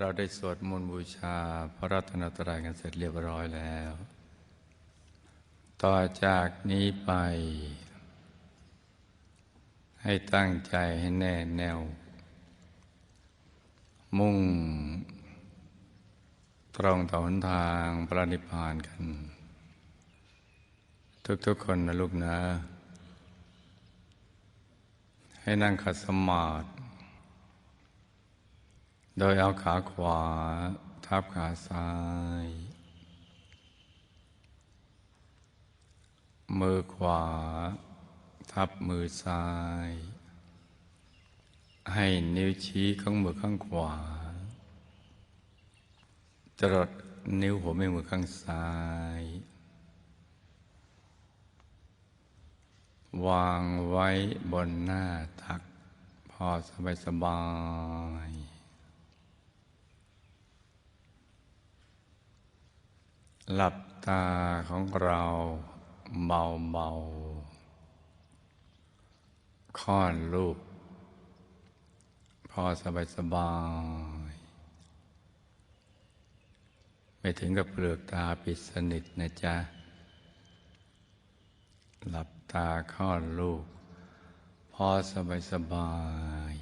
เราได้สวดมนต์บูชาพระรัตนตรัยกันเสร็จเรียบร้อยแล้ว ต่อจากนี้ไป ให้ตั้งใจให้แน่แน่ว มุ่ง ตรงต่อหนทางพระนิพพานกัน ทุกๆคนนะลูกนะ ให้นั่งขัดสมาธิ โดยเอาขาขวาทับขาซ้าย มือขวา ทับมือซ้าย ให้นิ้วชี้ข้างมือข้างขวา จรดนิ้วหัวแม่มือข้างซ้าย วางไว้บนหน้าตัก พอสบายสบาย หลับตาของเราเบาเบาค่อนรูปพอสบายสบาย ไม่ถึงกับเปลือกตาปิดสนิทนะจ๊ะ หลับตาค่อนลูก พอสบายสบาย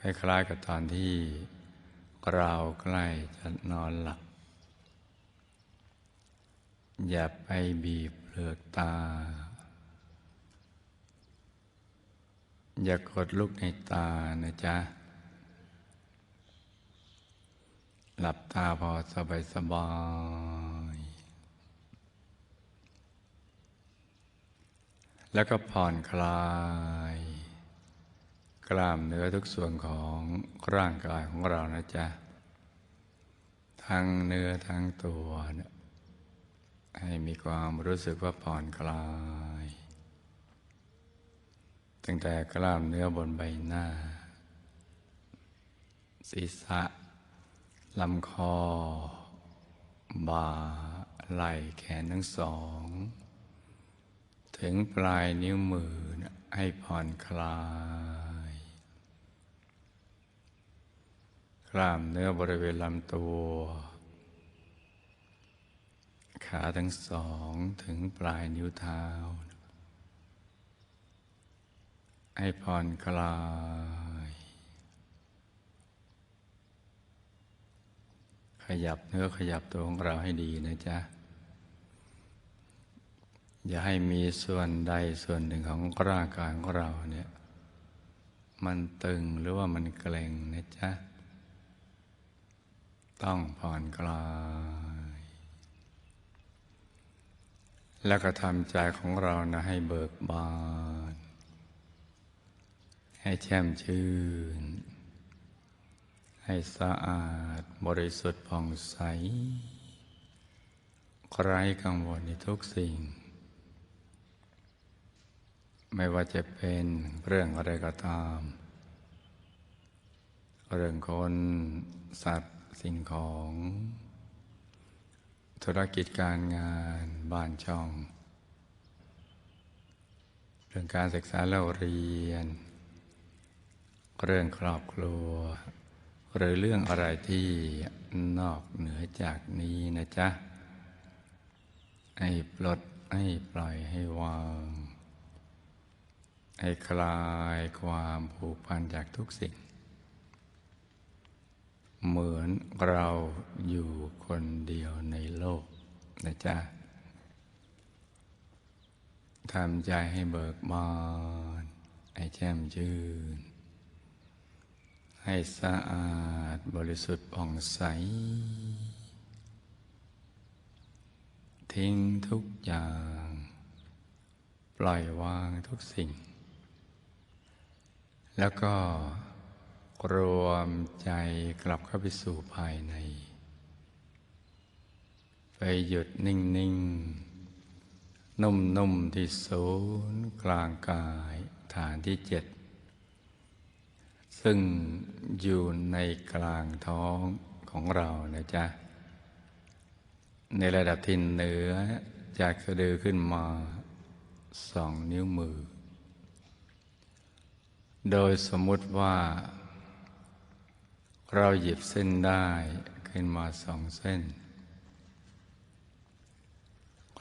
คล้ายๆกับตอนที่เราใกล้จะนอนหลับ อย่าไปบีบเปลือกตา อย่ากดลูกในตานะจ๊ะ หลับตาพอสบายสบายแล้วก็ผ่อนคลาย กล้ามเนื้อทุกส่วนของร่างกายของเรานะจ๊ะ ทั้งเนื้อทั้งตัวเนะ ให้มีความรู้สึกว่าผ่อนคลาย ตั้งแต่กล้ามเนื้อบนใบหน้า ศีรษะลำคอ บ่า ไหล่แขนทั้งสอง ถึงปลายนิ้วมือนะให้ผ่อนคลาย กล้ามเนื้อบริเวณลำตัว ขาทั้งสองถึงปลายนิ้วเท้า ให้ผ่อนคลาย ขยับเนื้อขยับตัวของเราให้ดีนะจ๊ะ อย่าให้มีส่วนใดส่วนหนึ่งของร่างกายของเราเนี่ย มันตึงหรือว่ามันเกร็งนะจ๊ะ ต้องผ่อนคลาย แล้วก็ทำใจของเรานะให้เบิกบาน ให้แช่มชื่น ให้สะอาดบริสุทธิ์ผ่องใส ไร้กังวลในทุกสิ่ง ไม่ว่าจะเป็นเรื่องอะไรก็ตาม เรื่องคน สัตว์สิ่งของ ธุรกิจการงานบ้านช่อง เรื่องการศึกษาเล่าเรียน เรื่องครอบครัว หรือเรื่องอะไรที่นอกเหนือจากนี้นะจ๊ะ ให้ปลดให้ปล่อยให้วาง ให้คลายความผูกพันจากทุกสิ่ง เหมือนเราอยู่คนเดียวในโลกนะจ๊ะทำใจให้เบิกบานให้แช่มชื่น ให้สะอาดบริสุทธิ์ผ่องใส ทิ้งทุกอย่าง ปล่อยวางทุกสิ่ง แล้วก็ รวมใจกลับเข้าไปสู่ภายใน ไปหยุดนิ่งๆนุ่มๆที่ศูนย์กลางกายฐานที่เจ็ด ซึ่งอยู่ในกลางท้องของเรานะจ๊ะ ในระดับที่เหนือจากสะดือขึ้นมาสองนิ้วมือ โดยสมมุติว่า เราหยิบเส้นได้ขึ้นมาสองเส้น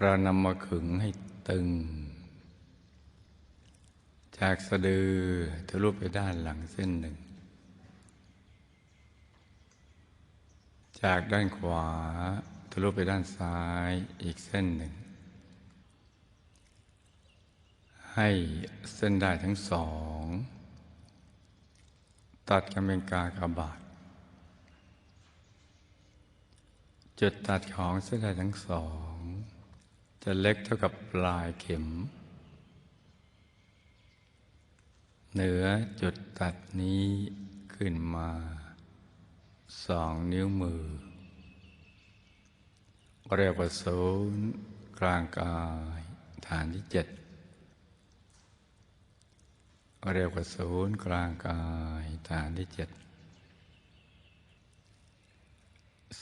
เรานำมาขึงให้ตึง จากสะดือทะลุไปด้านหลังเส้นหนึ่ง จากด้านขวาทะลุไปด้านซ้ายอีกเส้นหนึ่ง ให้เส้นได้ทั้งสอง ตัดกันเป็นกากบาท จุดตัดของเส้นได้ทั้งสอง จะเล็กเท่ากับปลายเข็ม เหนือจุดตัดนี้ขึ้นมาสองนิ้วมือ เรียกว่าศูนย์กลางกายฐานที่เจ็ดเรียกว่าศูนย์กลางกายฐานที่เจ็ด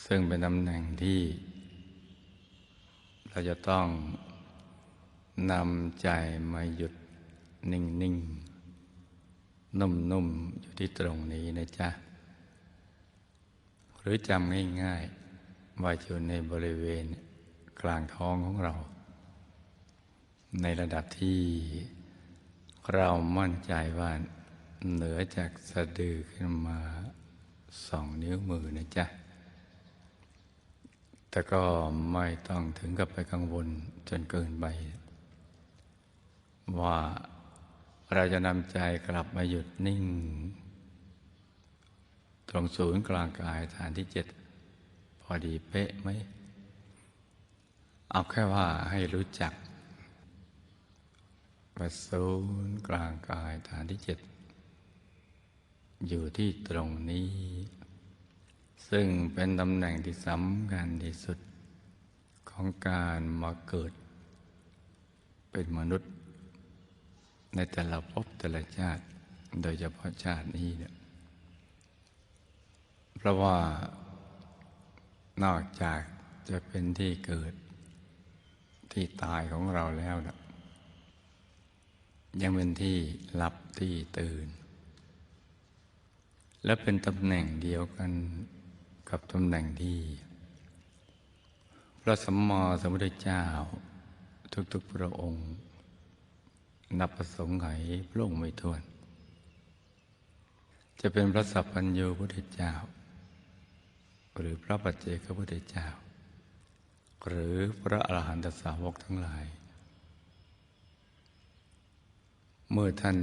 ซึ่งเป็นตำแหน่งที่ เราจะต้องนำใจมาหยุดนิ่งๆนุ่มๆอยู่ที่ตรงนี้นะจ๊ะ หรือจำง่ายๆว่าอยู่ในบริเวณกลางท้องของเรา ในระดับที่เรามั่นใจว่าเหนือจากสะดือขึ้นมาสองนิ้วมือนะจ๊ะ แต่ก็ไม่ต้องถึงกับไปกังวลจนเกินไป ว่าเราจะนำใจกลับมาหยุดนิ่ง ตรงศูนย์กลางกายฐานที่เจ็ดพอดีเป๊ะไหม เอาแค่ว่าให้รู้จักว่าศูนย์กลางกายฐานที่เจ็ดอยู่ที่ตรงนี้ ซึ่งเป็นตำแหน่งที่สำคัญที่สุดของการมาเกิด เป็นมนุษย์ ในแต่ละภพแต่ละชาติ โดยเฉพาะชาตินี้เนี่ยเพราะว่านอกจากจะเป็นที่เกิดที่ตายของเราแล้วนะยังเป็นที่หลับที่ตื่น และเป็นตำแหน่งเดียวกัน กับตำแหน่งที่ พระสัมมาสัมพุทธเจ้า ทุกๆพระองค์ นับประสงค์ไหพระองค์ไม่ถ้วน จะเป็นพระสัพพัญญูพุทธเจ้า หรือพระปัจเจกพุทธเจ้า หรือพระอรหันตสาวกทั้งหลาย เมื่อท่าน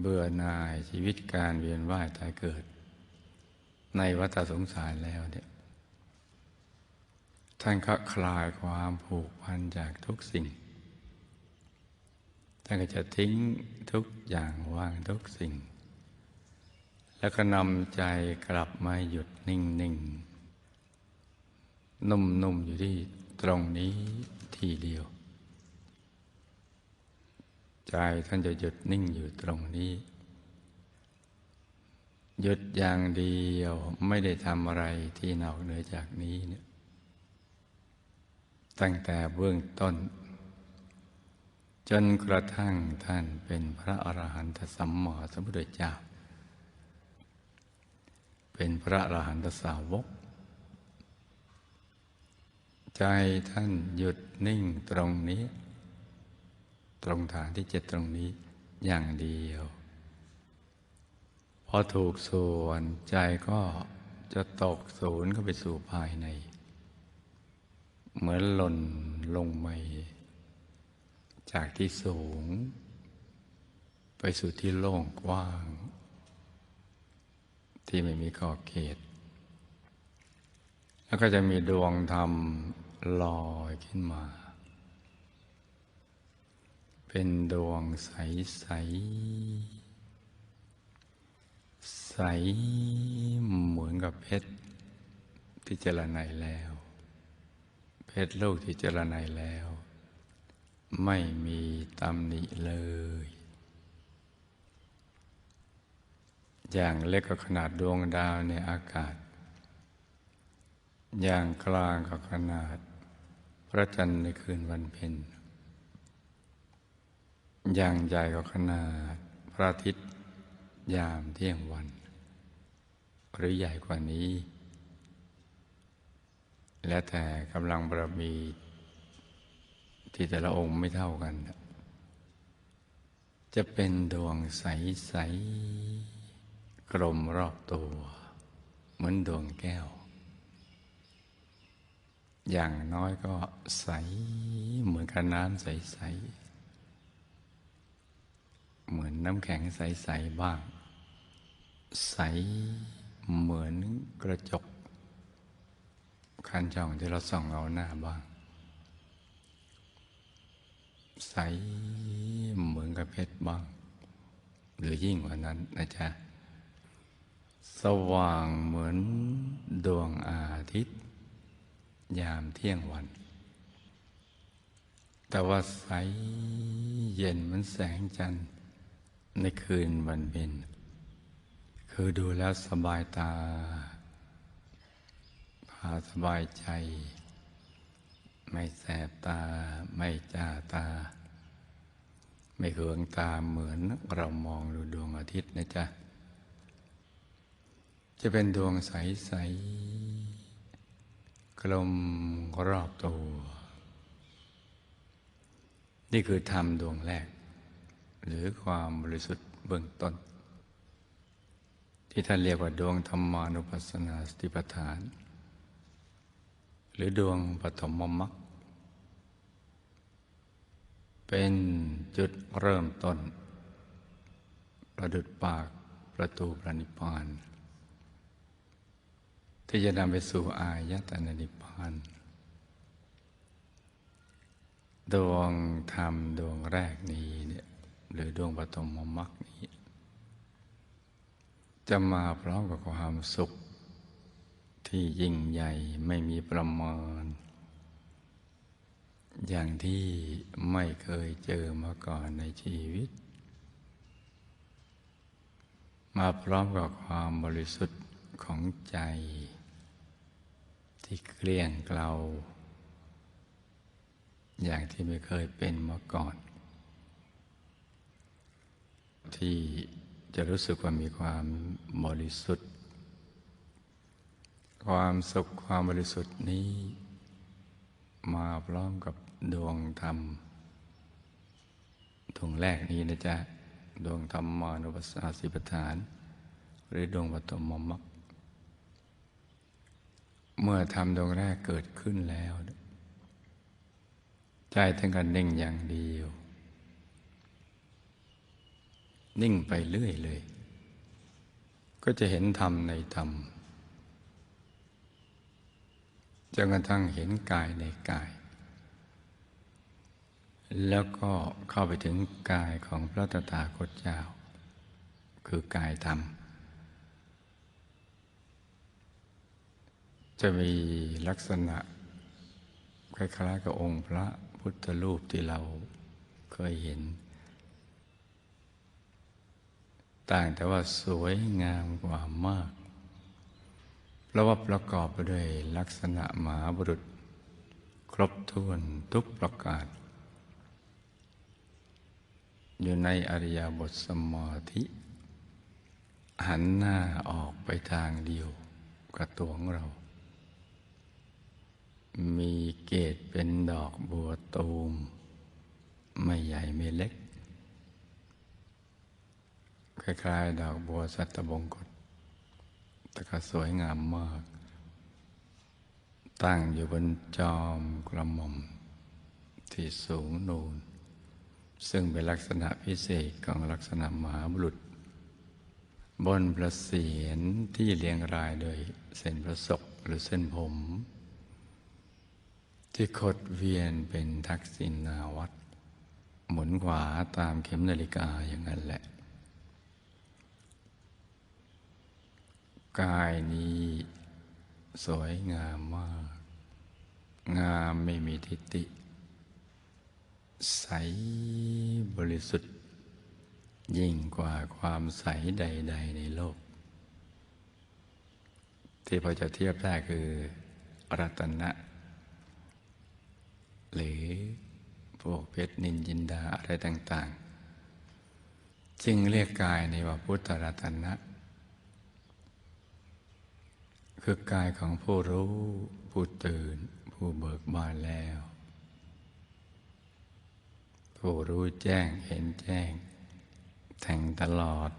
เบื่อหน่ายชีวิตการเวียนว่ายตายเกิด ในวัฏสงสารแล้วเนี่ยท่านก็คลายความผูกพันจากทุกสิ่ง ท่านก็จะทิ้งทุกอย่างวางทุกสิ่ง แล้วก็นำใจกลับมาหยุดนิ่งนิ่งนุ่มนุ่มอยู่ที่ตรงนี้ทีเดียว ใจท่านจะหยุดนิ่งอยู่ตรงนี้ หยุดอย่างเดียวไม่ได้ทำอะไรที่นอกเหนือจากนี้เนี่ยตั้งแต่เบื้องต้น จนกระทั่งท่านเป็นพระอรหันตสัมมาสัมพุทธเจ้า เป็นพระอรหันตสาวก ใจท่านหยุดนิ่งตรงนี้ ตรงฐานที่เจ็ดตรงนี้อย่างเดียว อถูกส่วนใจก็จะตกศูนย์เข้าไปสู่ภายใน เหมือนหล่นลงไปจากที่สูง ไปสู่ที่โล่งกว้าง ที่ไม่มีขอบเขต แล้วก็จะมีดวงธรรมลอยขึ้นมา เป็นดวงใสใส ใสเหมือนกับเพชรที่เจรไนแล้ว เพชรลูกที่เจรไนแล้ว ไม่มีตำหนิเลย อย่างเล็กก็ขนาดดวงดาวในอากาศ อย่างกลางก็ขนาด พระจันทร์ในคืนวันเพ็ญอย่างใหญ่ก็ขนาดพระอาทิตย์ยามเที่ยงวัน รือใหญ่กว่านี้ และแต่กำลังบารมีที่แต่ละองค์ไม่เท่ากัน จะเป็นดวงใส ๆ กลมรอบตัว เหมือนดวงแก้ว อย่างน้อยก็ใส เหมือนกับน้ำใส ๆ เหมือนน้ำแข็งใส ๆ บ้าง ใส เหมือนกระจกคันช่องที่เราส่องเอาหน้าบ้าง ใสเหมือนกับเพชรบ้าง หรือยิ่งกว่านั้นนะจ๊ะ สว่างเหมือนดวงอาทิตย์ ยามเที่ยงวัน แต่ว่าใสเย็นเหมือนแสงจันทร์ในคืนวันเพ็ญ คือดูแล้วสบายตา พาสบายใจ ไม่แสบตา ไม่จ้าตา ไม่เคืองตาเหมือนเรามองดูดวงอาทิตย์นะจ๊ะ จะเป็นดวงใส ๆ กลมรอบตัว นี่คือธรรมดวงแรก หรือความบริสุทธิ์เบื้องต้น ที่ท่านเรียกว่าดวงธรรมานุปัสสนาสติปัฏฐาน หรือดวงปฐมมรรคเป็นจุดเริ่มต้น ประดุดปากประตูพระนิพพาน ที่จะนำไปสู่อายตนะนิพพาน ดวงธรรมดวงแรกนี้เนี่ยหรือดวงปฐมมรรคนี้ จะมาพร้อมกับความสุข ที่ยิ่งใหญ่ไม่มีประมาณ อย่างที่ไม่เคยเจอมาก่อนในชีวิต มาพร้อมกับความบริสุทธิ์ของใจ ที่เกลี้ยงเกลาอย่างที่ไม่เคยเป็นมาก่อน ที่ จะรู้สึกว่ามีความบริสุทธิ์ ความสุขความบริสุทธิ์นี้ มาพร้อมกับดวงธรรมดวงแรกนี้นะจ๊ะ ดวงธรรมานุปัสสาสิปฐาน หรือดวงปฐมมรรคเมื่อทำดวงแรกเกิดขึ้นแล้ว ใจทั้งกันนิ่งอย่างเดียว นิ่งไปเรื่อยเลย ก็จะเห็นธรรมในธรรมจนกระทั่งเห็นกายในกาย แล้วก็เข้าไปถึงกายของพระตถาคตเจ้า คือกายธรรม จะมีลักษณะ คล้ายๆกับองค์พระพุทธรูปที่เราเคยเห็น ต่างแต่ว่าสวยงามกว่ามาก เพราะว่าประกอบไปด้วยลักษณะหมาบุรุษ ครบถ้วนทุกประการอยู่ในอริยบทสมาธิ หันหน้าออกไปทางเดียวกับตัวของเรา มีเกตเป็นดอกบัวตูม ไม่ใหญ่ไม่เล็ก คล้ายๆ ดอกบัวสัตบงกฎแต่ก็สวยงามมาก ตั้งอยู่บนจอมกระหม่อม ที่สูงนูน ซึ่งเป็นลักษณะพิเศษของลักษณะมหาบุรุษ บนประเสียนที่เรียงรายโดยเส้นประศกหรือเส้นผม ที่ขดเวียนเป็นทักษิณาวัตหมุนขวาตามเข็มนาฬิกาอย่างนั้นแหละ กายนี้ สวยงามมาก งามไม่มีทิฏฐิใสบริสุทธิ์ ยิ่งกว่าความใสใด ๆ ในโลก ที่พอจะเทียบได้คือรัตนะ หรือพวกเพชรนินจินดาอะไรต่าง ๆ จึงเรียกกายในว่าพุทธรัตนะ คือกายของผู้รู้ ผู้ตื่น ผู้เบิกบานแล้ว ผู้รู้แจ้งเห็นแจ้งแทงตลอด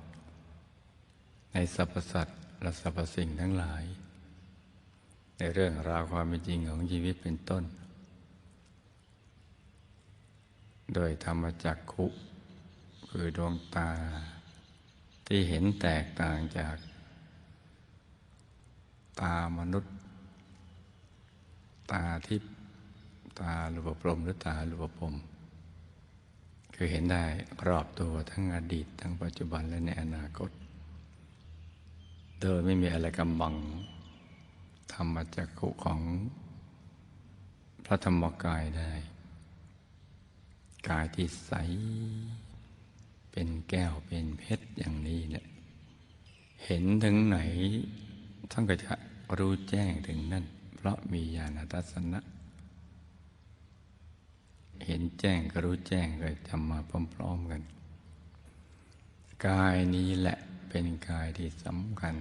ในสรรพสัตว์และสรรพสิ่งทั้งหลาย ในเรื่องราวความเป็นจริงของชีวิตเป็นต้น โดยธรรมจักขุคือดวงตาที่เห็นแตกต่างจาก ตามนุษย์ ตาทิพตาลูปพรมหรือตาลูปพรมคือเห็นได้รอบตัวทั้งอดีต ทั้งปัจจุบันและในอนาคต โดยไม่มีอะไรกำบังธรรมจักขุของพระธรรมกายได้ กายที่ใส เป็นแก้วเป็นเพชรอย่างนี้เนี่ยเห็นถึงไหนท่านก็จะ รู้แจ้งถึงนั่น เพราะมีญาณทัศนะ เห็นแจ้งก็รู้แจ้งก็ทำมาพร้อมๆกัน กายนี้แหละเป็นกายที่สำคัญ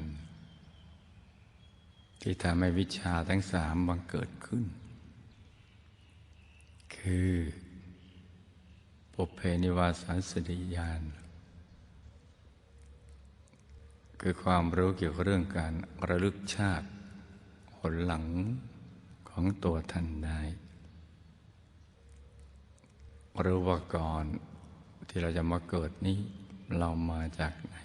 ที่ทำให้วิชาทั้งสามบังเกิดขึ้น คือปุเพนิวาสาสติญาณคือความรู้เกี่ยวกับเรื่องการระลึกชาติ หนหลังของตัวท่านได้รู้ว่าก่อนที่เราจะมาเกิดนี้เรามาจากไหน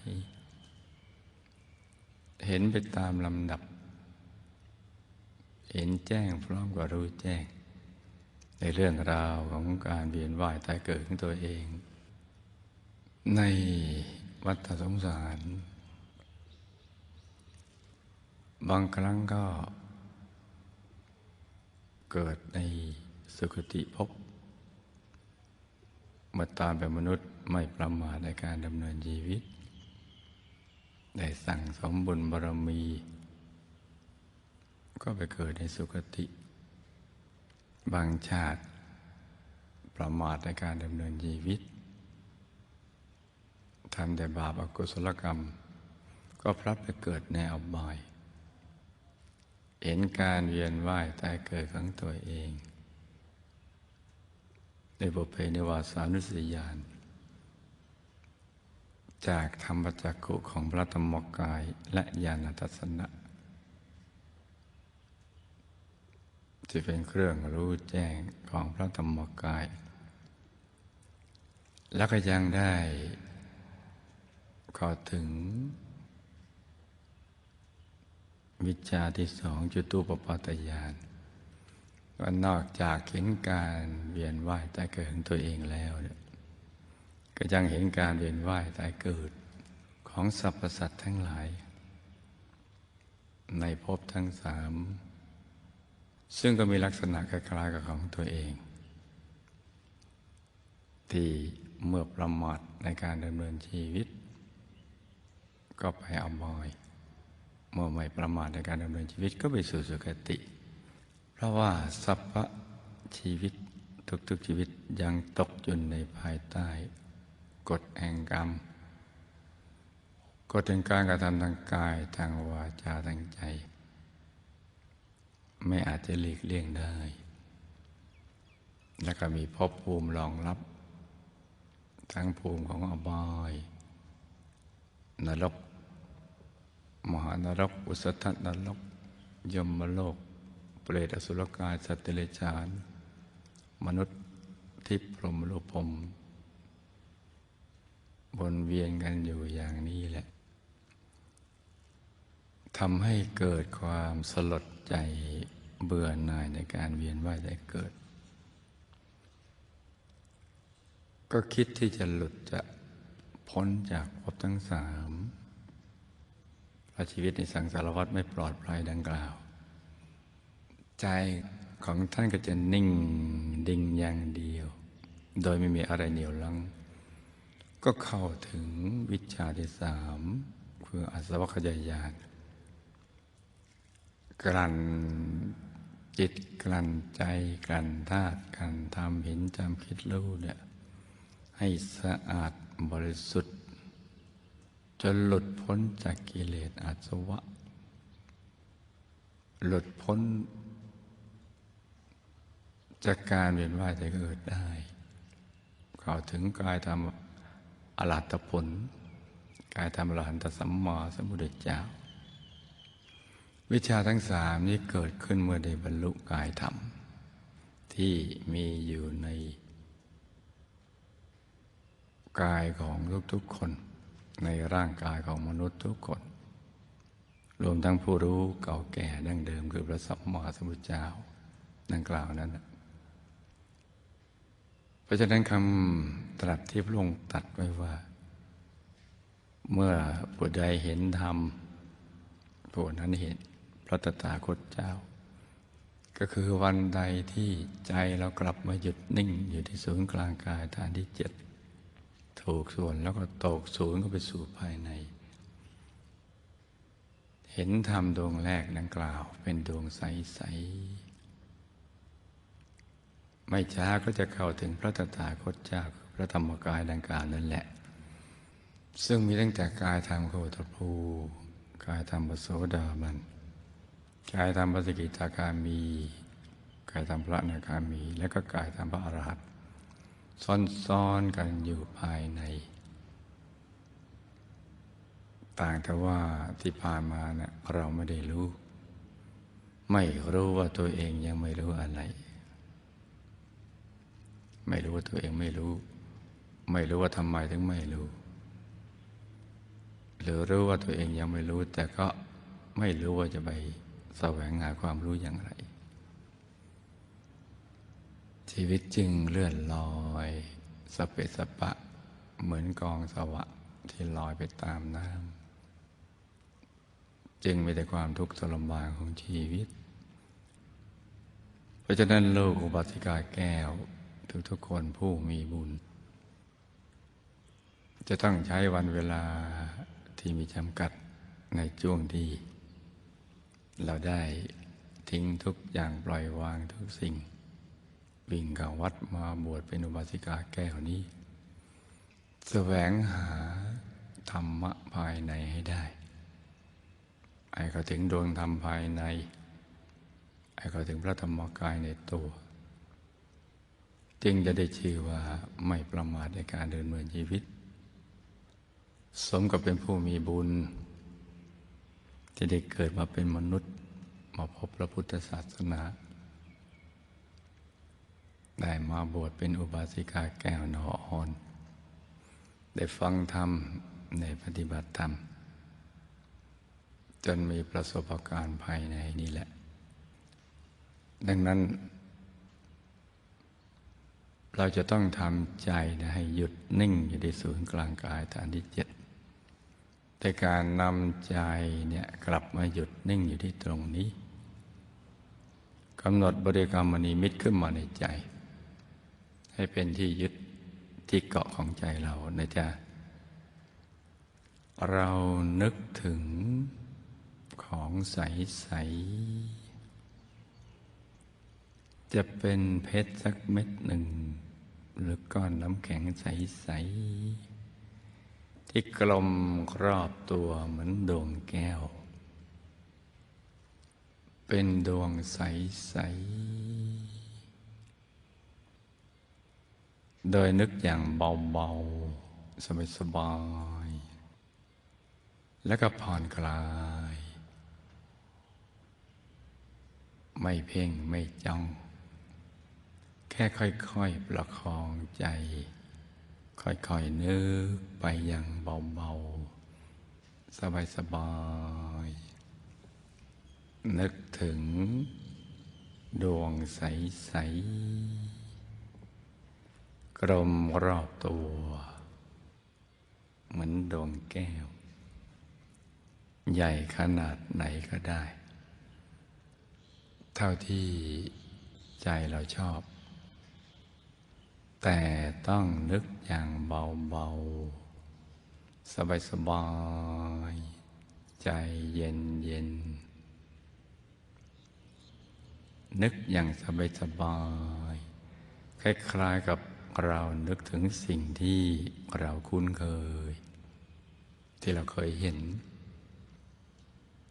เห็นไปตามลำดับ เห็นแจ้งพร้อมกับรู้แจ้ง ในเรื่องราวของการเวียนว่ายตายเกิดของตัวเอง ในวัฏสงสาร บางครั้งก็ เกิดในสุคติภพมื่อตามเป็นมนุษย์ไม่ประมาทในการดำเนินชีวิต ได้สั่งสมบุญบารมี ก็ไปเกิดในสุคติ บางชาติประมาทในการดำเนินชีวิตทำแต่บาปอากุศลกรรม ก็พลัดไปเกิดในอบาย เห็นการเวียนว่ายตายเกิดของตัวเอง ในบุเพในวาสานุสติญาณจากธรรมจักขุของพระธรรมกายและญาณทัศนะที่เป็นเครื่องรู้แจ้งของพระธรรมกาย แล้วก็ยังได้ก็ถึง วิชาที่สองจุตูปปาตยานว่านอกจากเห็นการเวียนว่ายตายเกิดของตัวเองแล้วเนี่ยก็ยังเห็นการเวียนว่ายตายเกิดของสรรพสัตว์ทั้งหลาย ในภพทั้งสามซึ่งก็มีลักษณะคล้ายๆกับของตัวเอง ที่เมื่อประมาทในการดำเนินชีวิต ก็ไปเอาบอย เมื่อไม่ประมาทในการดำเนินชีวิตก็ไปสู่สุคติ เพราะว่าสัพพะชีวิตทุกๆชีวิตยังตกอยู่ในภายใต้กฎแห่งกรรมกฎแห่งการกระทำทางกายทางวาจาทางใจ ไม่อาจจะหลีกเลี่ยงได้ แล้วก็มีภพภูมิรองรับ ทั้งภูมิของอบายนรก มหานรก อุสธนรก ยมโลก เปรตอสุรกาย สัตว์เดรัจฉาน มนุษย์ทิพพรหมโลพมวนเวียนกันอยู่อย่างนี้แหละทำให้เกิดความสลดใจเบื่อหน่ายในการเวียนว่ายใจเกิด ก็คิดที่จะหลุดจะพ้นจากภพทั้งสาม ราชีวิตในสังสารวัฏไม่ปลอดภัยดังกล่าว ใจของท่านก็จะนิ่งดิ่งอย่างเดียว โดยไม่มีอะไรเหนียวลัง ก็เข้าถึงวิชาที่สามคืออสวัคยายานกลั่นจิตกลั่นใจกลั่นธาตุกลั่นทำเห็นจำคิดรู้เนี่ยให้สะอาดบริสุทธิ์ จนหลุดพ้นจากกิเลสอาสวะ หลุดพ้น จากการเวียนว่ายแต่เกิดได้เข้าถึงกายธรรมอรหัตผล กายธรรมอรหันตสัมมาสัมพุทธเจ้า วิชาทั้งสามนี้เกิดขึ้นเมื่อได้บรรลุกายธรรม ที่มีอยู่ใน กายของทุกๆคน ในร่างกายของมนุษย์ทุกคน รวมทั้งผู้รู้เก่าแก่ดั้งเดิมคือพระสัมมาสัมพุทธเจ้าดังกล่าวนั้น เพราะฉะนั้นคำตรัสที่พระองค์ตรัสไว้ว่า เมื่อผู้ใดเห็นธรรมผู้นั้นเห็นพระตถาคตเจ้า ก็คือวันใดที่ใจเรากลับมาหยุดนิ่งอยู่ที่ศูนย์กลางกายฐานที่เจ็ด ถูกส่วนแล้วก็ตกศูนย์ก็ไปสู่ภายใน เห็นธรรมดวงแรกดังกล่าว เป็นดวงใส ๆ ไม่ช้าก็จะเข้าถึงพระตถาคตเจ้าพระธรรมกายดังกล่าวนั่นแหละ ซึ่งมีตั้งแต่กายธรรมโคตภูกายธรรมปโสดาบันกายธรรมปสกิทาคามี กายธรรมพระนาคามี และก็กายธรรมพระอรหันต์ ซ้อนๆกันอยู่ภายใน ต่างแต่ว่าที่ผ่านมาเนะี่ยเราไม่ได้รู้ ไม่รู้ว่าตัวเองยังไม่รู้อะไร ไม่รู้ว่าตัวเองไม่รู้ ไม่รู้ว่าทำไมถึงไม่รู้ หรือรู้ว่าตัวเองยังไม่รู้ แต่ก็ไม่รู้ว่าจะไปแสวงหาความรู้อย่างไร ชีวิตจึงเลื่อนลอยสเปสปะ เหมือนกองสวะที่ลอยไปตามน้ำจึงมีแต่ความทุกข์ทรมานของชีวิต เพราะฉะนั้นโลกอุบัติกาแก้วทุกๆคนผู้มีบุญ จะต้องใช้วันเวลาที่มีจำกัดในช่วงที่ เราได้ทิ้งทุกอย่างปล่อยวางทุกสิ่ง วิ่งเข้าวัดมาบวชเป็นอุบาสิกาแก้วนี้แสวงหาธรรมะภายในให้ได้ ไอ้เขาถึงดวงธรรมภายใน ไอ้เขาถึงพระธรรมกายในตัว จึงจะได้ชื่อว่าไม่ประมาทในการเดินเมืองชีวิต สมกับเป็นผู้มีบุญ ที่ได้เกิดมาเป็นมนุษย์ มาพบพระพุทธศาสนา ได้มาบวชเป็นอุบาสิกาแก้วนออ่อน ได้ฟังธรรมในปฏิบัติธรรม จนมีประสบการณ์ภายในนี่แหละ ดังนั้น เราจะต้องทำใจให้หยุดนิ่งอยู่ในศูนย์กลางกายฐานที่เจ็ดแต่การนำใจเนี่ยกลับมาหยุดนิ่งอยู่ที่ตรงนี้กำหนดบริกรรมมณีมิตรขึ้นมาในใจ ให้เป็นที่ยึดที่เกาะของใจเรานะจ๊ะ เรานึกถึงของใสๆจะเป็นเพชรสักเม็ดหนึ่ง หรือก้อนน้ำแข็งใส ๆ ที่กลมรอบตัวเหมือนดวงแก้ว เป็นดวงใส ๆ โดยนึกอย่างเบาๆ สบายๆ แล้วก็ผ่อนคลาย ไม่เพ่งไม่จ้อง แค่ค่อยๆ ประคองใจ ค่อยๆ นึกไปอย่างเบาๆ สบายๆ นึกถึงดวงใส ๆ กลมรอบตัว เหมือนดวงแก้ว ใหญ่ขนาดไหนก็ได้ เท่าที่ใจเราชอบ แต่ต้องนึกอย่างเบา ๆ สบาย ๆ ใจเย็นเย็นนึกอย่างสบายๆคล้ายๆกับ เรานึกถึงสิ่งที่เราคุ้นเคย ที่เราเคยเห็น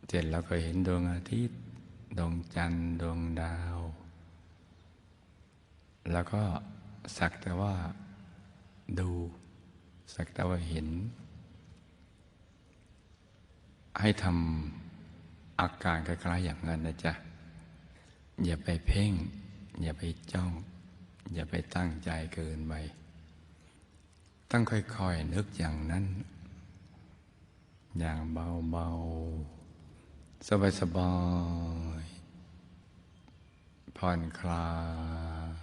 เช่นเราเคยเห็นดวงอาทิตย์ ดวงจันทร์ ดวงดาว แล้วก็สักแต่ว่าดู สักแต่ว่าเห็น ให้ทำอาการคล้ายๆอย่างนั้นนะจ๊ะ อย่าไปเพ่ง อย่าไปจ้อง อย่าไปตั้งใจเกินไปต้องค่อยๆนึกอย่างนั้น อย่างเบาๆ สบายๆ ผ่อนคลา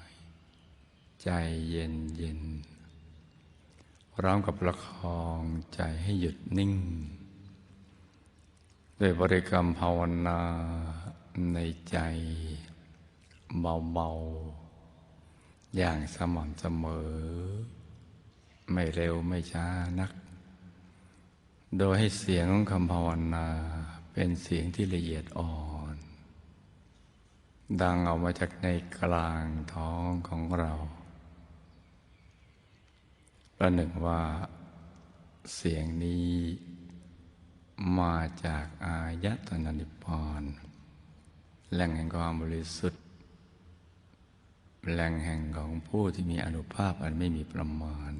ย ใจเย็นเย็นร้อมกับประคองใจให้หยุดนิ่ง ด้วยบริกรรมภาวนาในใจเบาๆ อย่างสม่ำเสมอ ไม่เร็วไม่ช้านัก โดยให้เสียงของคำภาวนาเป็นเสียงที่ละเอียดอ่อน ดังออกมาจากในกลางท้องของเรา ประหนึ่งว่าเสียงนี้มาจากอายตนะนิพพานแหล่งแห่งความบริสุทธิ์ แหล่งแห่งของผู้ที่มีอนุภาพอันไม่มีประมาณ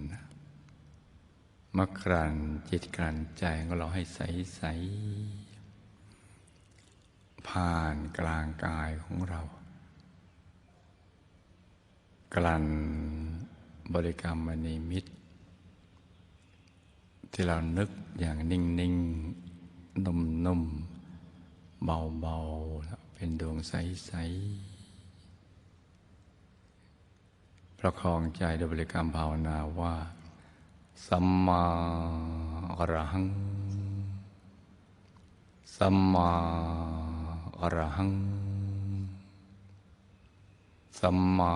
มากรันจิตกรันใจของเราให้ใสใสผ่านกลางกายของเรา กลั่นบริกรรมมณีมิตร ที่เรานึกอย่างนิ่งนิ่งนุ่มนุ่มเบาเบาเป็นดวงใสใส ประคองใจด้วยบริกรรมภาวนาว่าสัมมาอรหัง สัมมาอรหัง สัมมา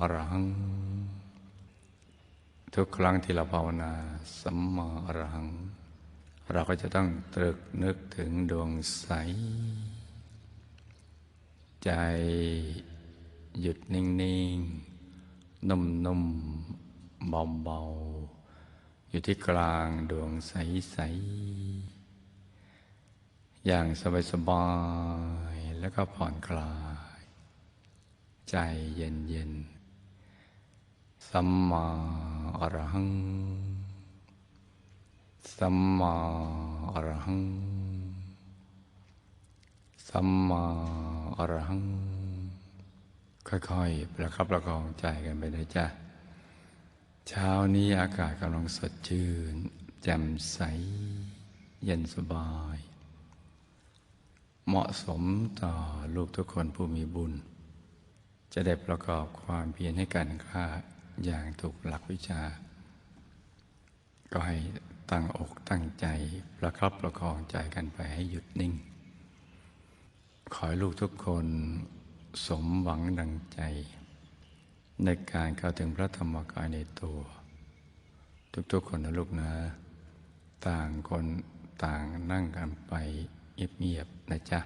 อรหัง ทุกครั้งที่เราภาวนา สัมมาอรหัง เราก็จะต้องตรึกนึกถึงดวงใส ใจหยุดนิ่ง ๆ นุ่มๆเบาๆ อยู่ที่กลางดวงใสๆ อย่างสบายๆ แล้วก็ผ่อนคลาย ใจเย็นๆ สัมมาอรหัง สัมมาอรหัง สัมมาอรหัง ค่อยๆ ประคับประคองใจกันไปนะจ๊ะ เช้านี้อากาศกำลังสดชื่น แจ่มใส เย็นสบาย เหมาะสมต่อลูกทุกคนผู้มีบุญ จะได้ประกอบความเพียรให้การค่าอย่างถูกหลักวิชา ก็ให้ตั้งอกตั้งใจประคับประคองใจกันไปให้หยุดนิ่ง ขอให้ลูกทุกคน สมหวังดังใจ ในการเข้าถึงพระธรรมกายในตัว ทุกๆคนนะลูกนะ ต่างคนต่างนั่งกันไปเงียบๆนะจ๊ะ